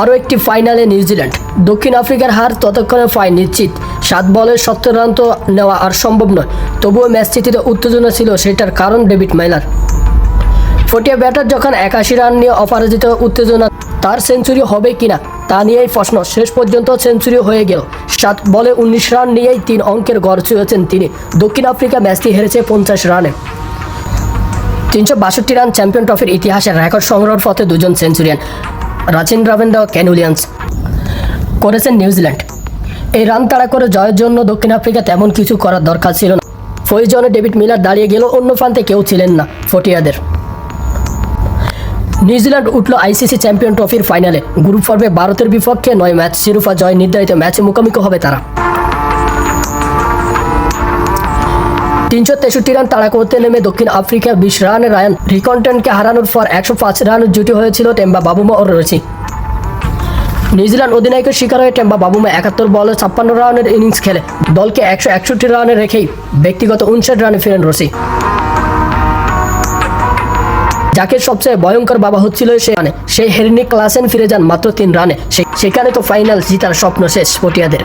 আরও একটি ফাইনালে নিউজিল্যান্ড। দক্ষিণ আফ্রিকার হার ততক্ষণে ফাইন নিশ্চিত। সাত বলের সত্তর রান তো নেওয়া আর সম্ভব নয়। তবুও ম্যাচটিতে উত্তেজনা ছিল সেটার কারণ ডেভিড মাইলার। ফটিয়া ব্যাটার যখন একাশি রান নিয়ে অপরাজিত উত্তেজনা, তার সেঞ্চুরি হবে কিনা তা নিয়েই প্রশ্ন। শেষ পর্যন্ত সেঞ্চুরি হয়ে গেল। সাত বলে উনিশ রান নিয়েই তিন অঙ্কের গড় ছুঁয়েছেন তিনি। দক্ষিণ আফ্রিকা ম্যাচটি হেরেছে পঞ্চাশ রানে। তিনশো বাষট্টি রান চ্যাম্পিয়ন ট্রফির ইতিহাসে রেকর্ড সংগ্রহের পথে দুজন সেঞ্চুরিয়ান। রাচিন রাভেন্দ্র কেন উইলিয়ামস করেছেন নিউজিল্যান্ড। এই রান তাড়া করে জয়ের জন্য দক্ষিণ আফ্রিকা তেমন কিছু করার দরকার ছিল না। প্রয়োজনে ডেভিড মিলার দাঁড়িয়ে গেল অন্য প্রান্তে কেউ ছিলেন না ফটিয়াদের। নিউজিল্যান্ড উঠল আইসিসি চ্যাম্পিয়ন ট্রফির ফাইনালে। গ্রুপ পর্বে ভারতের বিপক্ষে নয় ম্যাচ, শিরোপা জয় নির্ধারিত ম্যাচে মুখোমুখি হবে তারা। তিনশো তেষট্টি রান তাড়া করতে নেমে দক্ষিণ আফ্রিকা বিশ রানে রায়ান রিকন্টেনকে হারানোর পর একশো পাঁচ রানের জুটি হয়েছিল টেম্বা বাবুমা ও রয়েছে। নিউজিল্যান্ড অধিনায়কের শিকার হয়ে টেম্বা বাবুমা একাত্তর বলে ছাপ্পান্ন রানের ইনিংস খেলে। দলকে একশো একষট্টি রানে রেখেই ব্যক্তিগত উনষাট রানে ফিরেন রসি। যাকে সবচেয়ে ভয়ঙ্কর বাবা হচ্ছিল সে রানে। সেই হেরিনি ক্লাসেন ফিরে যান মাত্র তিন রানে। সেখানে তো ফাইনাল জিতার স্বপ্ন শেষ পটিয়াদের।